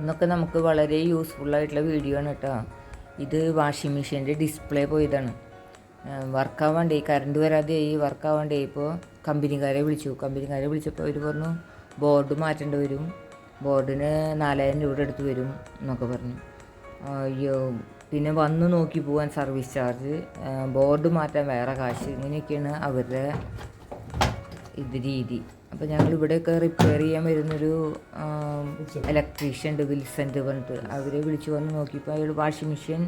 ഇന്നൊക്കെ നമുക്ക് വളരെ യൂസ്ഫുൾ ആയിട്ടുള്ള വീഡിയോ ആണ് കേട്ടോ. ഇത് വാഷിംഗ് മെഷീന്റെ ഡിസ്പ്ലേ പോയതാണ്. വർക്കാവാണ്ടേ കറണ്ട് വരാതെ ഈ വർക്കാവാണ്ടേ ഇപ്പോൾ കമ്പനിക്കാരെ വിളിച്ചു. കമ്പനിക്കാരെ വിളിച്ചപ്പോൾ അവർ പറഞ്ഞു ബോർഡ് മാറ്റേണ്ടി വരും. ബോർഡിന് നാലായിരം രൂപ എടുത്ത് വരും എന്നൊക്കെ പറഞ്ഞു. അയ്യോ പിന്നെ വന്ന് നോക്കി പോകാൻ സർവീസ് ചാർജ് ബോർഡ് മാറ്റാൻ വേറെ കാശ്. ഇങ്ങനെയൊക്കെയാണ് അവരുടെ ഇത് രീതി. അപ്പോൾ ഞങ്ങൾ ഇവിടെയൊക്കെ റിപ്പയർ ചെയ്യാൻ വരുന്നൊരു ഇലക്ട്രീഷ്യൻ ഉണ്ട് വിൽസന്റ് പറഞ്ഞിട്ട്. അവരെ വിളിച്ചു വന്ന് നോക്കിയപ്പോൾ അയാൾ വാഷിംഗ് മെഷീൻ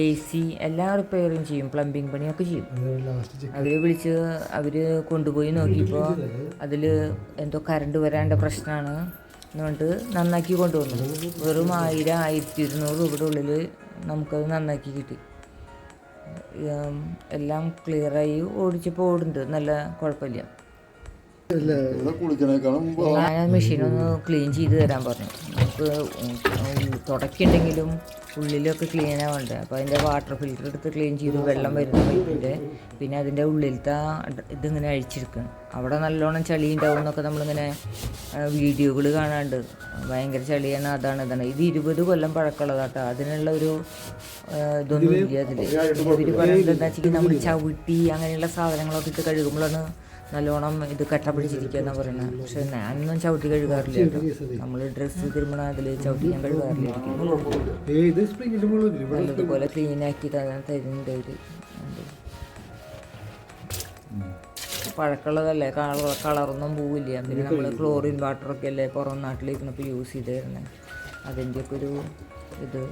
എ സി എല്ലാം റിപ്പയറും ചെയ്യും പ്ലംബിങ് പണിയൊക്കെ ചെയ്യും. അവരെ വിളിച്ച് അവർ കൊണ്ടുപോയി നോക്കിയപ്പോൾ അതിൽ എന്തോ കറണ്ട് വരാണ്ട പ്രശ്നമാണ് എന്നുകൊണ്ട് നന്നാക്കി കൊണ്ടുവന്നു. വെറും ആയിരം ആയിരത്തി ഇരുന്നൂറ് രൂപയുടെ ഉള്ളിൽ നമുക്കത് നന്നാക്കി കിട്ടി. എല്ലാം ക്ലിയറായി ഓടിച്ചപ്പോൾ ഓടുന്നുണ്ട്. നല്ല കുഴപ്പമില്ല. ഞാൻ മെഷീൻ ഒന്ന് ക്ലീൻ ചെയ്ത് തരാൻ പറഞ്ഞു. നമുക്ക് തുടക്കുണ്ടെങ്കിലും ഉള്ളിലൊക്കെ ക്ലീൻ ആവണ്ടേ അപ്പോൾ അതിന്റെ വാട്ടർ ഫിൽറ്റർ എടുത്ത് ക്ലീൻ ചെയ്തു വെള്ളം വരുന്ന പൈപ്പിന്റെ പിന്നെ അതിന്റെ ഉള്ളിലത്തെ ഇതിങ്ങനെ അഴിച്ചെടുക്കണം അവിടെ നല്ലോണം ചളി ഉണ്ടാവും എന്നൊക്കെ നമ്മളിങ്ങനെ വീഡിയോകൾ കാണാണ്ട്. ഭയങ്കര ചളിയാണ് അതാണ് ഇതാണ്. ഇത് ഇരുപത് കൊല്ലം പഴക്കമുള്ളതാട്ടോ. അതിനുള്ള ഒരു ഇതൊന്നും ഇല്ല അതിൽ ഇവർ പറയുന്നത് എന്താ വെച്ചാൽ നമ്മൾ ചവിട്ടി അങ്ങനെയുള്ള സാധനങ്ങളൊക്കെ ഇട്ട് കഴുകുമ്പോഴാണ് നല്ലോണം ഇത് കട്ട പിടിച്ചിരിക്കുക പറയുന്നത്. പക്ഷെ ഞാനൊന്നും ചവിട്ടി കഴുകാറില്ല നമ്മൾ ഡ്രസ്സ് തിരുമണ അതിൽ ചവിട്ടി ഞാൻ കഴുകാറില്ല നല്ലതുപോലെ തരാൻ തരുന്നുണ്ട് ഉണ്ട്. പഴക്കമുള്ളതല്ലേ? കളർ കളറൊന്നും പോവില്ല. പിന്നെ നമ്മൾ ക്ലോറിൻ വാട്ടറൊക്കെ അല്ലേ പുറം നാട്ടിലിരുന്നപ്പോൾ യൂസ് ചെയ്തായിരുന്നത് അതിന്റെയൊക്കെ ഒരു ഇത്.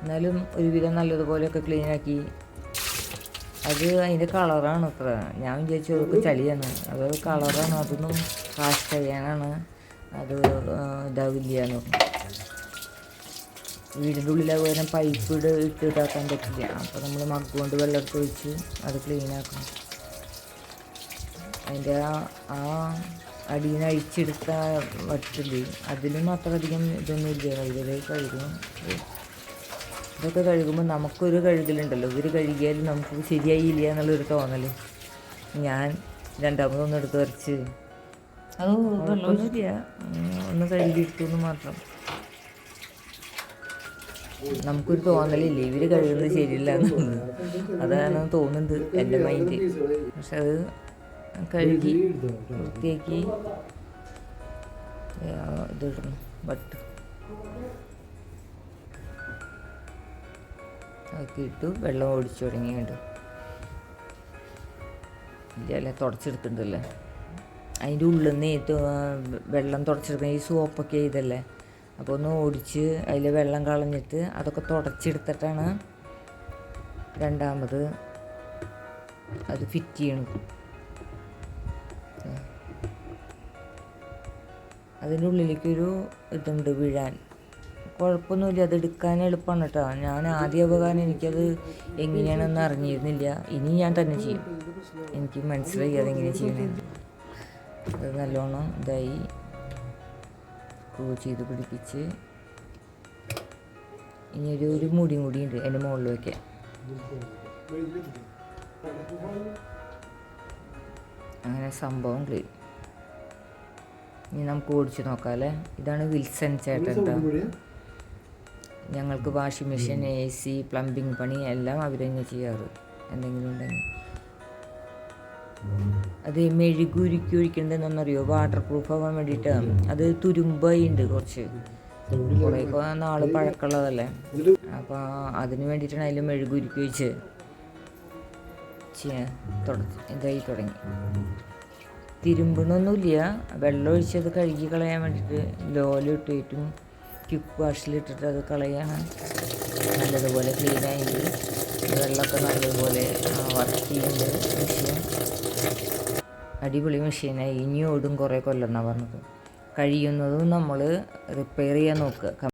എന്നാലും ഒരുവിധം നല്ലതുപോലെയൊക്കെ ക്ലീൻ ആക്കി അത് അതിന്റെ കളറാണ് അത്ര ഞാൻ വിചാരിച്ചു അതൊക്കെ ചളിയാണ്. അത് കളറാണ്. അതൊന്നും കാശ് ചെയ്യാനാണ്. അത് ഇതാവില്ല എന്ന് വീടിന്റെ ഉള്ളിലാകുന്ന പൈപ്പ് ഇട് ഇട്ട് ഇതാക്കാൻ പറ്റില്ല. അപ്പോൾ നമ്മൾ മഗ് കൊണ്ട് വെള്ളം എടുത്ത് ഒഴിച്ച് അത് ക്ലീനാക്കണം അതിന്റെ ആ അടിയിൽ നിന്ന് അഴിച്ചെടുത്ത വട്ടുണ്ട് അതിലും അത്രയധികം ഇതൊന്നും ഇല്ല കഴുകലേ കഴുകും ഇതൊക്കെ കഴുകുമ്പോൾ നമുക്കൊരു കഴുകലുണ്ടല്ലോ. ഇവർ കഴുകിയാലും നമുക്ക് ശരിയായില്ല എന്നുള്ളൊരു തോന്നൽ ഞാൻ രണ്ടാമതൊന്നും എടുത്ത് വരച്ച്. അത് വെള്ളമൊന്നുമില്ല ഒന്ന് കഴുകിയിട്ടു മാത്രം. നമുക്കൊരു തോന്നലില്ലേ? ഇവർ കഴുകുന്നത് ശരിയില്ല എന്നുള്ളത് അതാണ് തോന്നുന്നത് എന്റെ മൈൻഡ് പക്ഷെ അത് കഴുകി വൃത്തിയാക്കി ഇതിടണം. ബട്ട് ആക്കിയിട്ടു വെള്ളം ഓടിച്ചു തുടങ്ങിയുണ്ട് ഇല്ല തുടച്ചെടുത്തിട്ടുണ്ടല്ലേ. അതിന്റെ ഉള്ളിൽ നിന്ന് വെള്ളം തുടച്ചെടുക്കുന്ന ഈ സോപ്പൊക്കെ ഇതല്ലേ. അപ്പോൾ ഒന്ന് ഓടിച്ച് അതിൽ വെള്ളം കളഞ്ഞിട്ട് അതൊക്കെ തുടച്ചെടുത്തിട്ടാണ് രണ്ടാമത് അത് ഫിറ്റ് ചെയ്യണം അതിന്റെ ഉള്ളിലേക്കൊരു ഇതുണ്ട് വീഴാൻ. കുഴപ്പമൊന്നുമില്ല. അത് എടുക്കാൻ എളുപ്പമാണ് കേട്ടോ. ഞാൻ ആദ്യ ഉപകാരം എനിക്കത് എങ്ങനെയാണെന്ന് അറിഞ്ഞിരുന്നില്ല. ഇനി ഞാൻ തന്നെ ചെയ്യും. എനിക്ക് മനസ്സിലായി അതെങ്ങനെ ചെയ്യണമെന്ന് അത് നല്ലോണം ഇതായി ചെയ്ത് പിടിപ്പിച്ച് ഇനി ഒരു ഒരു മുടി കൂടി ഉണ്ട് എന്റെ മുകളിൽ അങ്ങനെ സംഭവം ക്ലീൻ ഇനി നമുക്ക് ഓടിച്ചു നോക്കാം അല്ലേ? ഇതാണ് വിൽസൺ ചേട്ടൻ ട്ടോ. ഞങ്ങൾക്ക് washing machine A C plumbing പണി എല്ലാം അവർ തന്നെ ചെയ്യാറ്. എന്തെങ്കിലും ഉണ്ടെങ്കിൽ. അത് മെഴുകുരുക്കി ഒഴിക്കേണ്ടതെന്നറിയോ വാട്ടർ പ്രൂഫ് ആവാൻ വേണ്ടിട്ട് അത് തുരുമ്പായിണ്ട് കുറച്ച്. കുറേ നാൾ പഴക്കമുള്ളതല്ലേ അപ്പോൾ അതിന് വേണ്ടിയിട്ടാണ് അതിൽ മെഴുകുരുക്കി ഒഴിച്ച് ചെ- തുടച്ച് ഇതായി തുടങ്ങി. തിരുമ്പണമൊന്നുമില്ല വെള്ളം ഒഴിച്ചത് കഴുകി കളയാൻ വേണ്ടിയിട്ട് ലോലിട്ടിട്ടും ക്യുക്ക് വാഷിലിട്ടിട്ട് അത് കളയാണ്. നല്ലതുപോലെ ക്ലീനായി. വെള്ളമൊക്കെ നല്ലതുപോലെ വർക്ക് ചെയ്യുന്നത് മെഷീൻ. അടിപൊളി മെഷീനായി. ഇനി ഓടും കുറേ കൊല്ലെന്നാണ് പറഞ്ഞത്. കഴിയുന്നതും നമ്മൾ റിപ്പയർ ചെയ്യാൻ നോക്കുക.